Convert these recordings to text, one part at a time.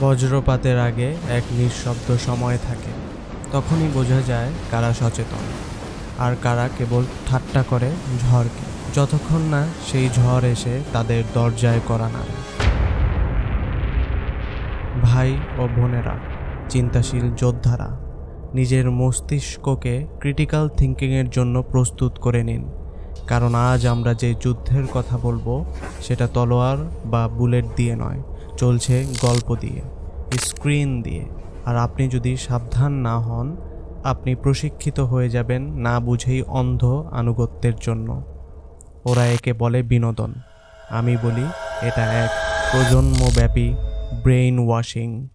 বজ্রপাতের আগে এক নিঃশব্দ সময় থাকে। তখনই বোঝা যায় কারা সচেতন আর কারা কেবল ঠাট্টা করে ঝড়কে। যতক্ষণ না সেই ঝড় এসে তাদের দরজায় করা নাড়ে ভাই ও বোনেরা, চিন্তাশীল যোদ্ধারা, নিজের মস্তিষ্ককে ক্রিটিক্যাল থিঙ্কিংয়ের জন্য প্রস্তুত করে নিন। কারণ আজ আমরা যে যুদ্ধের কথা বলব, সেটা তলোয়ার বা বুলেট দিয়ে নয়। চলছে গল্প দিয়ে স্ক্রিন দিয়ে। আর আপনি যদি সাবধান না হন, আপনি প্রশিক্ষিত হয়ে যাবেন না বুঝেই অন্ধ আনুগত্যের জন্য। ওরা একে বলে বিনোদন। আমি বলি, এটা এক প্রজন্মব্যাপী ব্রেইন ওয়াশিং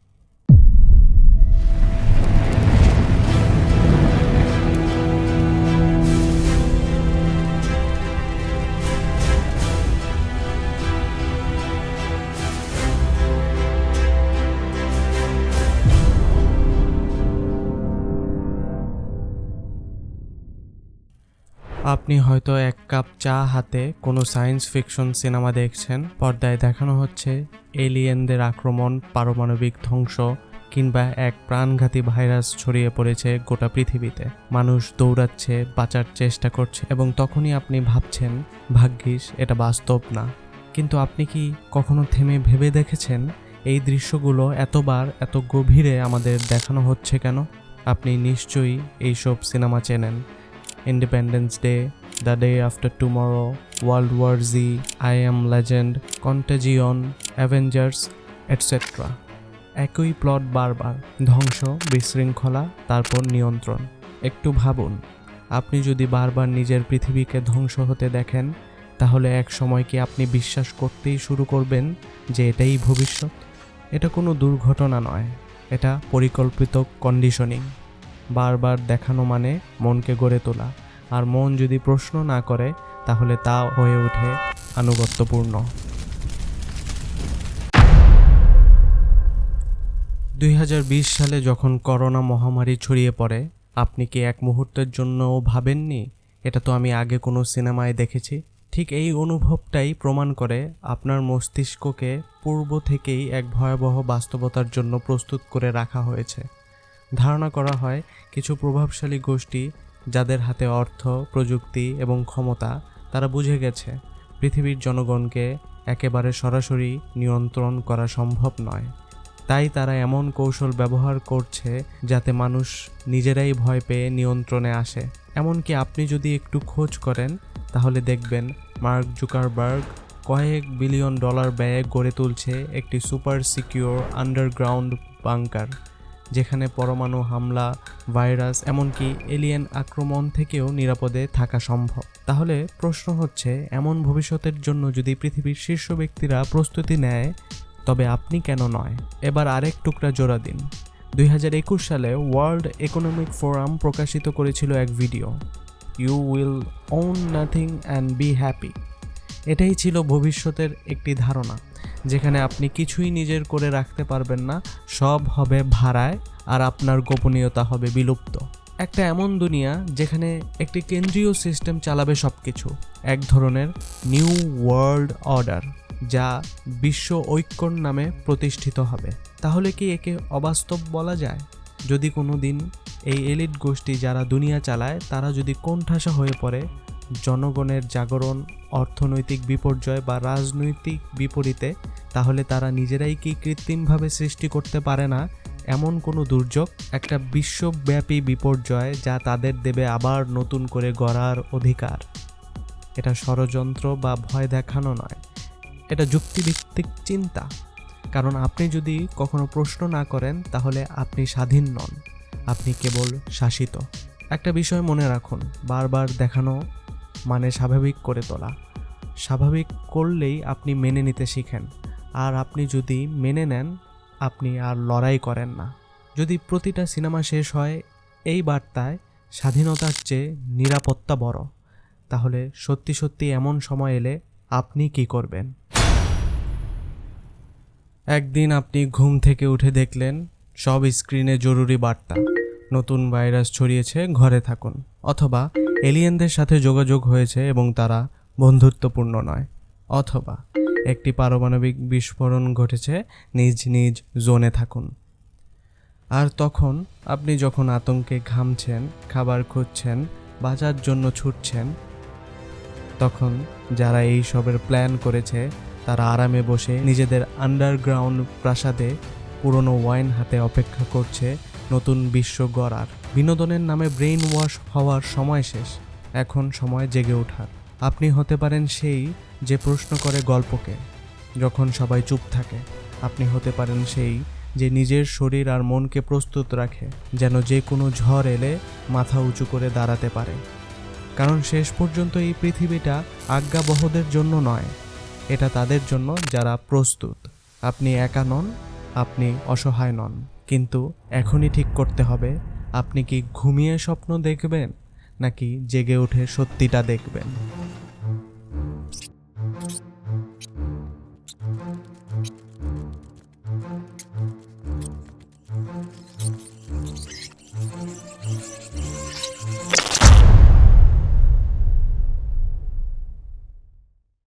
আপনি হয়তো এক কাপ চা হাতে কোনো সায়েন্স ফিকশন সিনেমা দেখছেন, পর্দায় দেখানো হচ্ছে এলিয়েনদের আক্রমণ, পারমাণবিক ধ্বংস কিংবা এক প্রাণঘাতী ভাইরাস ছড়িয়ে পড়েছে গোটা পৃথিবীতে। মানুষ দৌড়াচ্ছে, বাঁচার চেষ্টা করছে এবং তখনই আপনি ভাবছেন, ভাগ্যিস, এটা বাস্তব না। কিন্তু আপনি কি কখনো থেমে ভেবে দেখেছেন, এই দৃশ্যগুলো এতবার, এত গভীরে আমাদের দেখানো হচ্ছে কেন? আপনি নিশ্চয়ই এইসব সিনেমা চেনেন। Independence day the day after tomorrow world war Z I am legend contagion avengers etcetera একই প্লট বারবার, ধ্বংস, বিশৃঙ্খলা, তারপর নিয়ন্ত্রণ। একটু ভাবুন, আপনি যদি বারবার নিজের পৃথিবীকে ধ্বংস হতে দেখেন, তাহলে এক সময় কি আপনি বিশ্বাস করতেই শুরু করবেন যে এটাই ভবিষ্যৎ? এটা কোনো দুর্ঘটনা নয়, এটা পরিকল্পিত কন্ডিশনিং বারবার দেখানো মানে মনকে গড়ে তোলা। আর মন যদি প্রশ্ন না করে, তাহলে তা হয়ে ওঠে আনুগত্যপূর্ণ। দুই হাজার বিশ সালে যখন করোনা মহামারী ছড়িয়ে পড়ে, আপনি কি এক মুহূর্তের জন্যও ভাবেননি? এটা তো আমি আগে কোনো সিনেমায় দেখেছি। ঠিক এই অনুভবটাই প্রমাণ করে আপনার মস্তিষ্ককে পূর্ব থেকেই এক ভয়াবহ বাস্তবতার জন্য প্রস্তুত করে রাখা হয়েছে। ধারণা করা হয় কিছু প্রভাবশালী গোষ্ঠী যাদের হাতে অর্থ, প্রযুক্তি এবং ক্ষমতা তারা বুঝে গেছে। পৃথিবীর জনগণকে একেবারে সরাসরি নিয়ন্ত্রণ করা সম্ভব নয়। তাই তারা এমন কৌশল ব্যবহার করছে যাতে মানুষ নিজেরাই ভয় পেয়ে নিয়ন্ত্রণে আসে। এমনকি আপনি যদি একটু খোঁজ করেন, তাহলে দেখবেন মার্ক জুকারবার্গ কয়েক বিলিয়ন ডলার ব্যয়ে গড়ে তুলছে একটি সুপার সিকিউর আন্ডারগ্রাউন্ড বাংকার। যেখানে পরমাণু হামলা, ভাইরাস, এমনকি এলিয়েন আক্রমণ থেকেও নিরাপদে থাকা সম্ভব। তাহলে প্রশ্ন হচ্ছে, এমন ভবিষ্যতের জন্য যদি পৃথিবীর শীর্ষ ব্যক্তিরা প্রস্তুতি নেয়, তবে আপনি কেন নয়? এবার আরেক টুকরা জোড়া দিন। দুই হাজার একুশ সালে ওয়ার্ল্ড ইকোনমিক ফোরাম প্রকাশিত করেছিল এক video. You will own nothing and be happy এটাই ছিল ভবিষ্যতের একটি ধারণা, যেখানে আপনি কিছুই নিজের করে রাখতে পারবেন না, সব হবে ভাড়ায় আর আপনার গোপনীয়তা হবে বিলুপ্ত। একটা এমন দুনিয়া যেখানে একটি কেন্দ্রীয় সিস্টেম চালাবে সব কিছু এক ধরনের নিউ ওয়ার্ল্ড অর্ডার, যা বিশ্ব ঐক্যর নামে প্রতিষ্ঠিত হবে। তাহলে কি একে অবাস্তব বলা যায়? যদি কোনো দিন এই এলিট গোষ্ঠী যারা দুনিয়া চালায়, তারা যদি কোণঠাসা হয়ে পড়ে জনগণের জাগরণ, অর্থনৈতিক বিপর্যয় বা রাজনৈতিক বিপরীতে, তাহলে তারা নিজেরাই কি কৃত্রিমভাবে সৃষ্টি করতে পারে না? এমন কোনো দুর্যোগ, একটা বিশ্বব্যাপী বিপর্যয় যা তাদের দেবে আবার নতুন করে গড়ার অধিকার। এটা ষড়যন্ত্র বা ভয় দেখানো নয়। এটা যুক্তিভিত্তিক চিন্তা। কারণ আপনি যদি কখনো প্রশ্ন না করেন, তাহলে আপনি স্বাধীন নন। আপনি কেবল শাসিত। একটা বিষয় মনে রাখুন। বারবার দেখানো মানে স্বাভাবিক করে তোলা। স্বাভাবিক করলেই আপনি মেনে নিতে শিখেন। আর আপনি যদি মেনে নেন, আপনি আর লড়াই করেন না। যদি প্রতিটা সিনেমা শেষ হয়, এই বার্তায় স্বাধীনতার চেয়ে নিরাপত্তা বড়। তাহলে সত্যি সত্যি এমন সময় এলে আপনি কি করবেন? একদিন আপনি ঘুম থেকে উঠে দেখলেন, সব স্ক্রিনে জরুরি বার্তা। নতুন ভাইরাস ছড়িয়েছে, ঘরে থাকুন। অথবা এলিয়েনদের সাথে যোগাযোগ হয়েছে এবং তারা বন্ধুত্বপূর্ণ নয়। অথবা একটি পারমাণবিক বিস্ফোরণ ঘটেছে, নিজ নিজ জোনে থাকুন। আর তখন আপনি যখন আতঙ্কে ঘামছেন, খাবার খুঁজছেন বাজার জন্য ছুটছেন, তখন যারা এই সবের প্ল্যান করেছে, তারা আরামে বসে নিজেদের আন্ডারগ্রাউন্ড প্রাসাদে পুরনো ওয়াইন হাতে অপেক্ষা করছে নতুন বিশ্ব গড়ার। বিনোদনের নামে ব্রেইন ওয়াশ হওয়ার সময় শেষ, এখন সময় জেগে ওঠার। আপনি হতে পারেন সেই যে প্রশ্ন করে গল্পকে, যখন সবাই চুপ থাকে। আপনি হতে পারেন সেই যে নিজের শরীর আর মনকে প্রস্তুত রাখে, যেন যে কোনো ঝড় এলে মাথা উঁচু করে দাঁড়াতে পারে। কারণ শেষ পর্যন্ত এই পৃথিবীটা আজ্ঞাবহদের জন্য নয়, এটা তাদের জন্য যারা প্রস্তুত। আপনি একা নন, আপনি অসহায় নন। কিন্তু এখনই ঠিক করতে হবে। আপনি কি ঘুমিয়ে স্বপ্ন দেখবেন, নাকি জেগে উঠে সত্যিটা দেখবেন?